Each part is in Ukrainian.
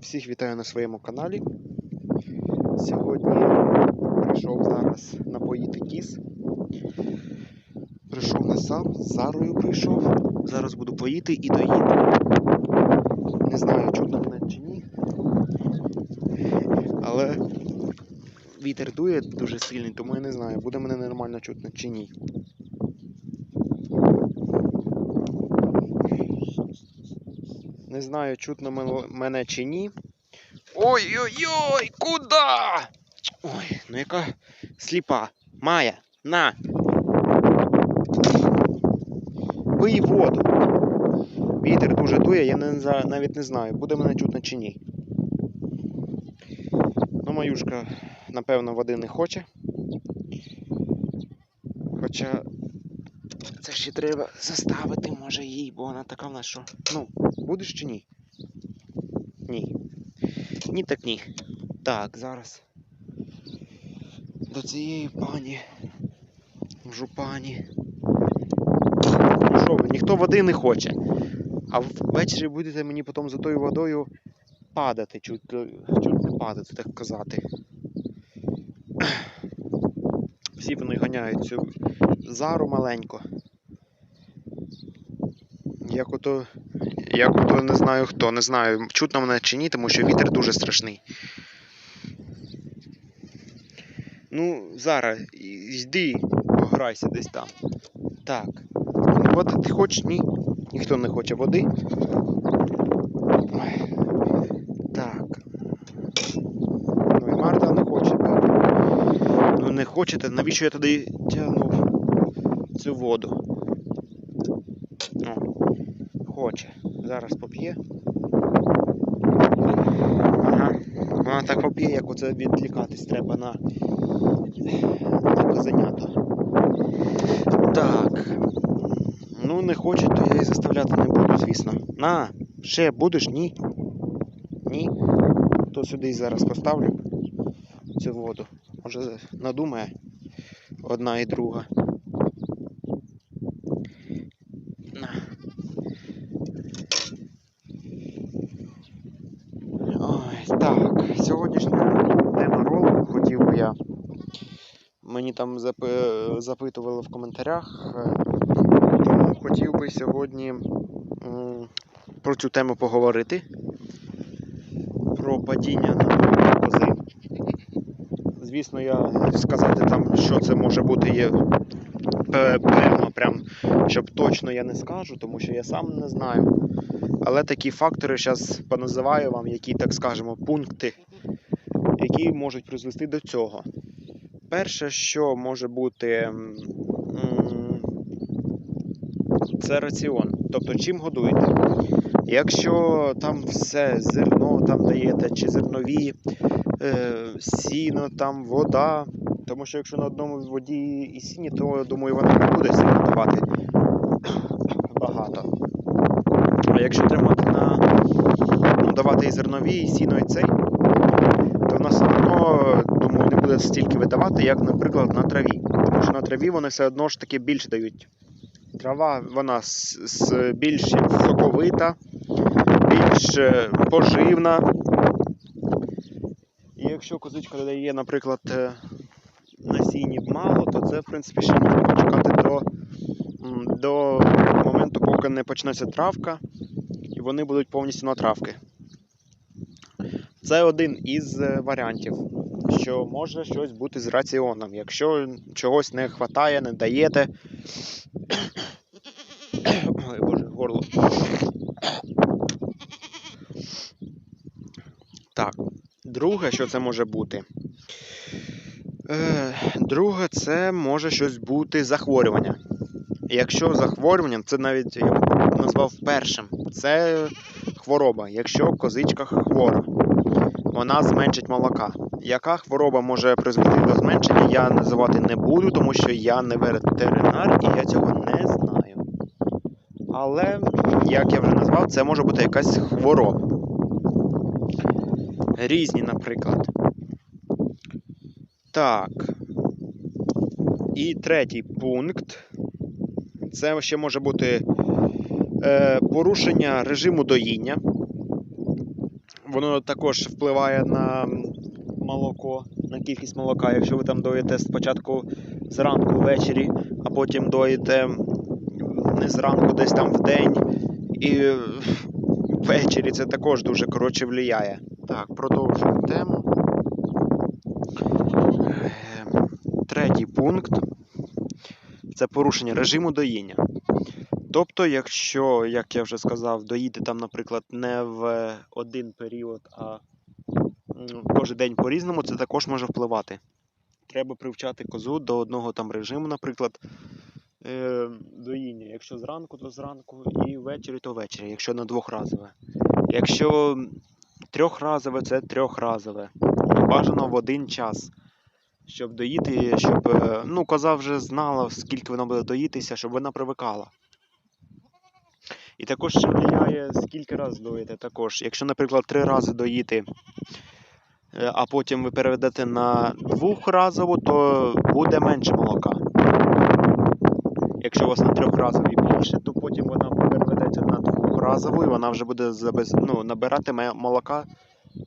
Всіх вітаю на своєму каналі. Сьогодні прийшов зараз напоїти кіз. Прийшов не сам, з Зарою прийшов. Зараз буду поїти і доїти. Не знаю, чутно мене чи ні. Але вітер дує дуже сильний, тому я не знаю, буде мене нормально чутно чи ні. Не знаю, чутно мене чи ні. Ой-ой-ой, куда? Ой, ну яка сліпа. Майя, на. Пий воду. Вітер дуже дує, я не, навіть не знаю, буде мене чутно чи ні. Ну, Маюшка, напевно, води не хоче. Хоча це ще треба заставити, може, їй, бо вона така в нас, що. Ну, будеш чи ні? Ні. Ні, так ні. Так, зараз. До цієї пані. Жупані. Ну що ви, ніхто води не хоче. А ввечері будете мені потім за тою водою падати, чуть, чуть не падати, так казати. Всі вони ганяють цю зару маленьку. Як ото. Як ото не знаю хто, не знаю, чутно мене чи ні, тому що вітер дуже страшний. Ну, зараз, йди, пограйся десь там. Так. Води ти хочеш? Ні. Ніхто не хоче води. Ой. Так. Ну і Марта не хоче. Ну не хочете, навіщо я туди тягнув цю воду? Хоче. Зараз поп'є. Ага. Вона так поп'є, як оце відлікатись треба на, на козенято. Так. Ну, не хоче, то я і заставляти не буду, звісно. На, ще будеш? Ні. Ні. То сюди і зараз поставлю цю воду. Може надумає одна і друга. На. Ой, так, сьогоднішня тема ролику хотів би я. Мені там запитували в коментарях. е, Тому хотів би сьогодні про цю тему поговорити. Про падіння на кози. Звісно, я сказати там, що це може бути є пе- певно, прям, щоб точно я не скажу, тому що я сам не знаю. Але такі фактори зараз поназиваю вам, які, так скажемо, пункти, які можуть призвести до цього. Перше, що може бути, це раціон. Тобто, чим годуєте. Якщо там все зерно там даєте, чи зернові, е, сіно, там вода. Тому що якщо на одному воді і сіні, то я думаю, вона не буде сильно давати багато. А якщо тримати на ну, давати і зернові, і сіно, і цей, то вона все одно, думаю, не буде стільки видавати, як, наприклад, на траві. Тому що на траві вони все одно ж таки більше дають. Трава вона більш соковита, більш е, поживна. І якщо козичка додає, наприклад, е, на мало, то це, в принципі, ще можна почекати до, до моменту, поки не почнеться травка, і вони будуть повністю на травки. Це один із е, варіантів, що може щось бути з раціоном. Якщо чогось не вистачає, не даєте. Ой, боже, горло. Так, друге, що це може бути. Е, друге, це може щось бути захворювання. Якщо захворювання, це навіть я назвав першим. Це хвороба. Якщо козичка хвора, вона зменшить молока. Яка хвороба може призвести до зменшення, я називати не буду, тому що я не ветеринар і я цього не знаю. Але, як я вже назвав, це може бути якась хвороба. Різні, наприклад. Так. І третій пункт. Це ще може бути е, порушення режиму доїння. Воно також впливає на молоко, на кількість молока. Якщо ви там доїте спочатку зранку ввечері, а потім доїте не зранку, десь там в день і ввечері, це також дуже коротше влияє. Так, продовжуємо тему. Е, Третій пункт це порушення режиму доїння. Тобто, якщо, як я вже сказав, доїти там, наприклад, не в один період, а кожен день по-різному, це також може впливати. Треба привчати козу до одного там режиму, наприклад, е, доїння. Якщо зранку, то зранку, і ввечері, то ввечері, якщо на двохразове. Якщо трьохразове, це трьохразове. Бажано в один час. Щоб доїти, щоб е, ну, коза вже знала, скільки вона буде доїтися, щоб вона привикала. І також ще впливає, скільки разів доїти. Також. Якщо, наприклад, три рази доїти, е, а потім ви переведете на двохразову, то буде менше молока. Якщо у вас на трьохразовій більше, то потім вона переведеться на двохразову і вона вже буде ну, набирати молока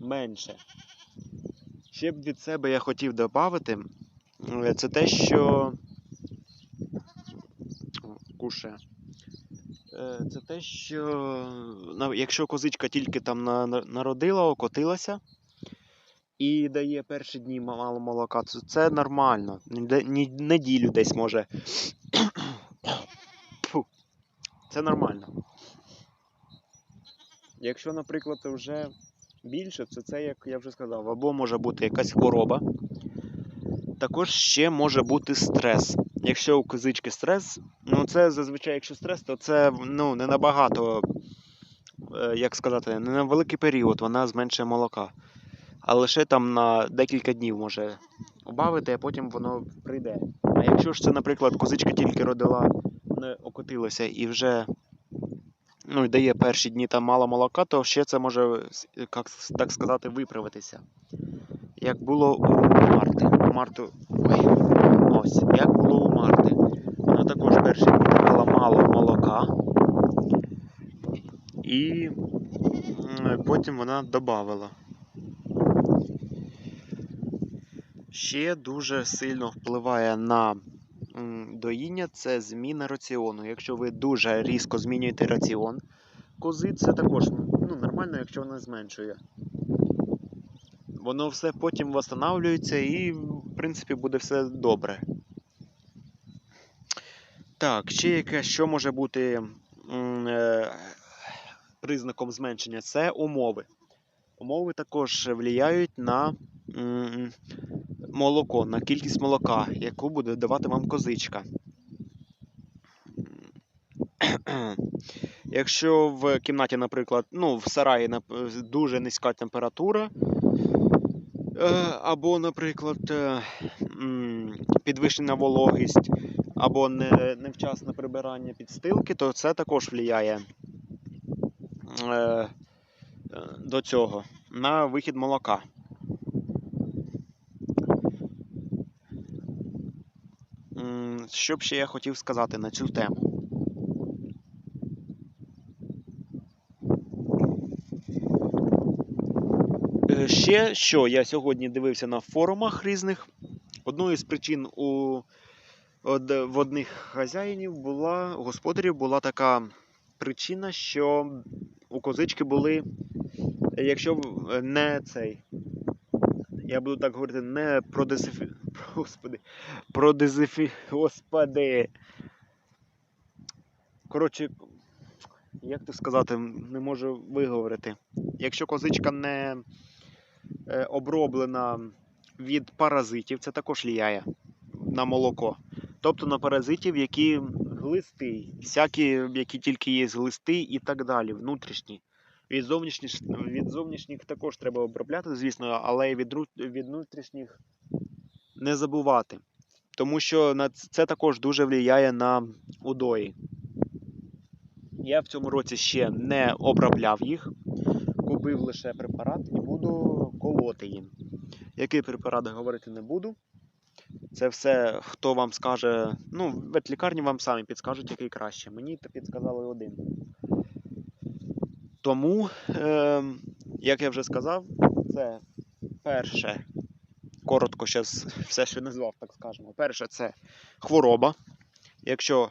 менше. Ще б від себе я хотів додати, е, це те, що. Кушає. Це те, що якщо козичка тільки там на- на- народила, окотилася і дає перші дні мало молока, то це нормально. Неділю десь може. Це нормально. Якщо, наприклад, вже більше, то це, як я вже сказав, або може бути якась хвороба. Також ще може бути стрес. Якщо у козички стрес, ну це зазвичай, якщо стрес, то це ну, не набагато, е, як сказати, не на великий період вона зменшує молока. А лише там на декілька днів може убавити, а потім воно прийде. А якщо ж це, наприклад, козичка тільки родила, не окотилася і вже ну, дає перші дні там мало молока, то ще це може, як так сказати, виправитися. Як було у Марти. Марту. Ой. Ось, як було у Марти. Вона також перші дні мало молока. І потім вона додавала. Ще дуже сильно впливає на доїння це зміна раціону. Якщо ви дуже різко змінюєте раціон кози, це також ну, нормально, якщо вона зменшує. Воно все потім восстанавлюється і, в принципі, буде все добре. Так, ще яке, що може бути е, признаком зменшення? Це умови. Умови також впливають на молоко, на кількість молока, яку буде давати вам козичка. Якщо в кімнаті, наприклад, ну, в сараї дуже низька температура, або, наприклад, е, підвищена вологість, або невчасне прибирання підстилки, то це також впливає е, е, до цього на вихід молока. Що б ще я хотів сказати на цю тему? Ще що я сьогодні дивився на форумах різних. Одною з причин у в одних хазяїнів була господарів була така причина, що у козички були, якщо не цей, я буду так говорити, не продезифі... Господи, продезифі... Господи. Коротше, як то сказати, не можу виговорити. Якщо козичка не оброблена від паразитів, це також ліяє на молоко. Тобто на паразитів, які глисти, всякі, які тільки є глисти і так далі, внутрішні. Від зовнішніх, від зовнішніх також треба обробляти, звісно, але від, від внутрішніх не забувати. Тому що на це також дуже впливає на удої. Я в цьому році ще не обробляв їх, купив лише препарат і буду колоти їм. Який препарат говорити не буду. Це все, хто вам скаже, ну, ветлікарні вам самі підскажуть, який краще. Мені підсказали один. Тому е, як я вже сказав, це перше, коротко зараз все, що назвав, так скажемо. Перше, це хвороба. Якщо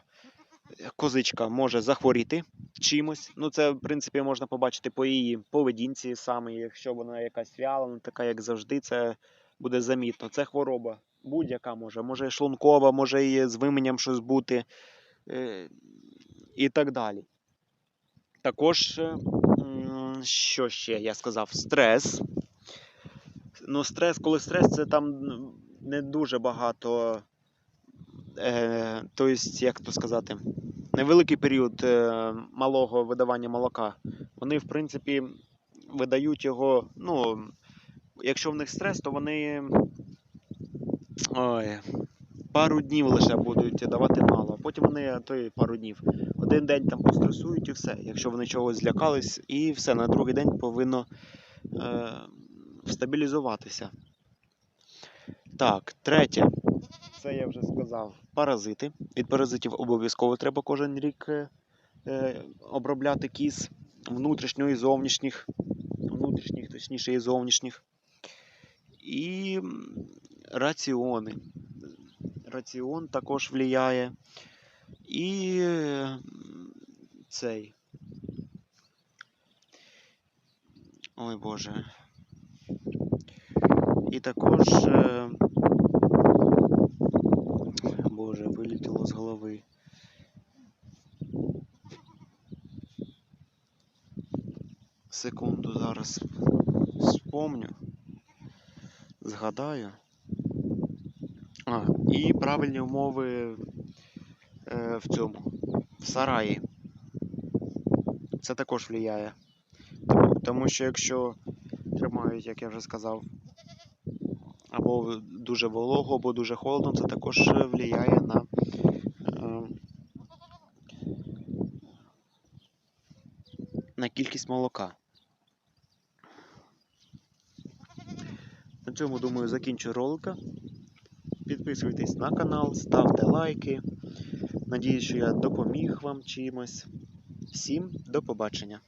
козичка може захворіти чимось, ну це, в принципі, можна побачити по її поведінці саме, якщо вона якась вялена, така, як завжди, це буде замітно. Це хвороба будь-яка може, може шлункова, може і з вименням щось бути е, і так далі. Також, е, що ще я сказав, стрес. Ну, стрес, коли стрес, це там не дуже багато. Тобто, як то сказати, невеликий період е, малого видавання молока. Вони, в принципі, видають його. Ну, якщо в них стрес, то вони ой, пару днів лише будуть давати мало. Потім вони а пару днів. Один день там постресують і все. Якщо вони чогось злякались, і все, на другий день повинно е, стабілізуватися. Так, третє. Це я вже сказав. Паразити. Від паразитів обов'язково треба кожен рік е, е, обробляти кіз внутрішнього і зовнішніх. Внутрішніх, точніше, і зовнішніх. І раціони. Раціон також впливає. І е, цей. Ой Боже. І також. Е, Боже, вилетіло з голови. Секунду зараз спомню. Згадаю. А, і правильні умови е, в цьому, в сараї. Це також впливає. Тому що якщо тримають, як я вже сказав, або дуже волого, або дуже холодно, це також впливає на, е, на кількість молока. На цьому, думаю, закінчу ролика. Підписуйтесь на канал, ставте лайки. Надіюсь, що я допоміг вам чимось. Всім до побачення!